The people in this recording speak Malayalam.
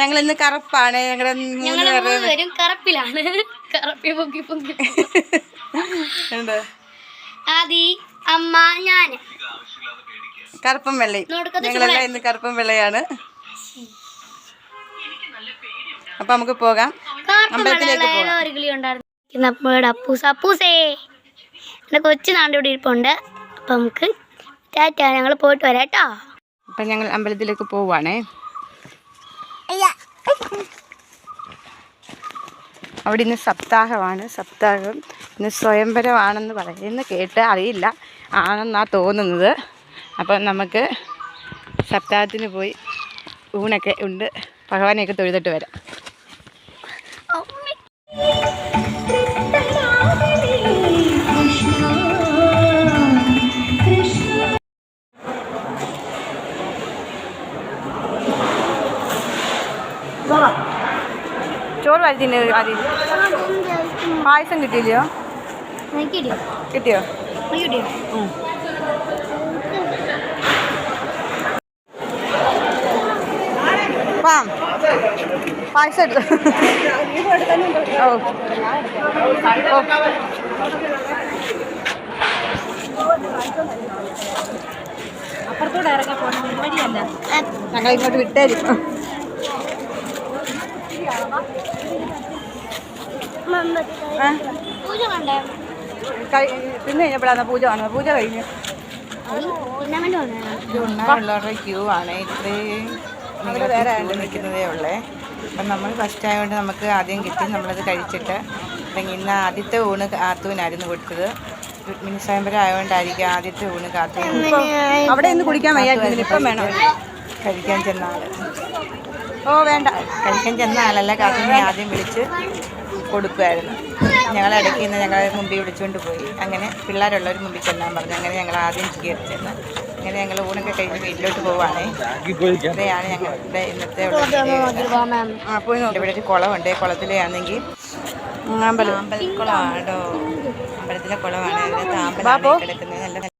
ഞങ്ങൾ ഇന്ന് കറുപ്പാണ് ഞങ്ങളുടെ മൂന്ന് പേര് കറപ്പിലാണ്. കറപ്പി പൊക്കി പൊക്കി ഉണ്ട് ആദി അമ്മ ഞാൻ. കറുപ്പും വെള്ളയും. ഞങ്ങളെല്ലാം ഇന്ന് കറുപ്പും വെള്ളയാണ്. അപ്പൊ നമുക്ക് പോകാം. അമ്പലത്തിലേക്ക് പോകാം. അപ്പോഴെ അപ്പൂസ് അപ്പൂസേ എന്റെ കൊച്ചു നാണ്ട് ഇവിടെ ഇരിപ്പുണ്ട്. അപ്പം നമുക്ക് ടാറ്റ ഞങ്ങൾ പോയിട്ട് വരാട്ടോ കേട്ടോ. അപ്പൊ ഞങ്ങൾ അമ്പലത്തിലേക്ക് പോവാണേ. അവിടെ ഇന്ന് സപ്താഹമാണ്. സപ്താഹം ഇന്ന് സ്വയംവരമാണെന്ന് പറയുന്നു കേട്ട് അറിയില്ല. ആണെന്നാ തോന്നുന്നത്. അപ്പം നമുക്ക് സപ്താഹത്തിന് പോയി ഊണൊക്കെ ഉണ്ട്. ഭഗവാനെയൊക്കെ തൊഴുതിട്ട് വരാം. ചോറ് വരുത്തിന്റെ ആദ്യം? പായസം കിട്ടിയില്ലയോ? കിട്ടിയോ? പാം. പായസം എടുത്തു. ഓ. ഞങ്ങൾ ഇങ്ങോട്ട് വിട്ടായിരിക്കും പിന്നെ കഴിഞ്ഞപ്പോഴാണ് പൂജ കാണുന്നത് പൂജ കഴിഞ്ഞ്. ഉണ്ണാനുള്ളവരുടെ ക്യൂ ആണ്. ഇത്രയും വേറെ queue നിൽക്കുന്നതേ ഉള്ളേ. അപ്പം നമ്മൾ ഫസ്റ്റ് ആയതുകൊണ്ട് നമുക്ക് ആദ്യം കിട്ടി. നമ്മളത് കഴിച്ചിട്ട്. അല്ലെങ്കിൽ ഇന്ന് ആദ്യത്തെ ഊണ് കാത്തൂനായിരുന്നു കൊടുത്തത്. മിനി സ്വയംവരം ആയതുകൊണ്ടായിരിക്കും ആദ്യത്തെ ഊണ് കാത്തു അവിടെ ഇന്ന് കുടിക്കാൻ വയ്യായിരുന്നു ഇപ്പം വേണം. കഴിക്കാൻ ചെന്ന ആൾ ഓ വേണ്ട. കഴിക്കാൻ ചെന്ന ആളല്ല കാത്തൂനെ ആദ്യം വിളിച്ച് കൊടുക്കുമായിരുന്നു ഞങ്ങൾ ഇടയ്ക്ക് നിന്ന് ഞങ്ങളെ മുമ്പിൽ വിളിച്ചുകൊണ്ട് പോയി. അങ്ങനെ പിള്ളേരുള്ളവർ മുമ്പിൽ ചെല്ലാൻ പറഞ്ഞു. അങ്ങനെ ഞങ്ങൾ ആദ്യം കയറി ചെന്ന് അങ്ങനെ ഞങ്ങൾ ഊണൊക്കെ കഴിഞ്ഞ് വീട്ടിലോട്ട് പോവാണേ. ഇവിടെയാണ് ഞങ്ങളുടെ ഇന്നത്തെ. ആ പോയി നോക്കി. ഇവിടെ ഒരു കുളമുണ്ട്. കുളത്തിലാണെങ്കിൽ അമ്പലം. അമ്പലക്കുളമാണോ? അമ്പലത്തിലെ കുളമാണ്. അതിനകത്ത്. ആമ്പലാണ് കിടക്കുന്നത്. നല്ല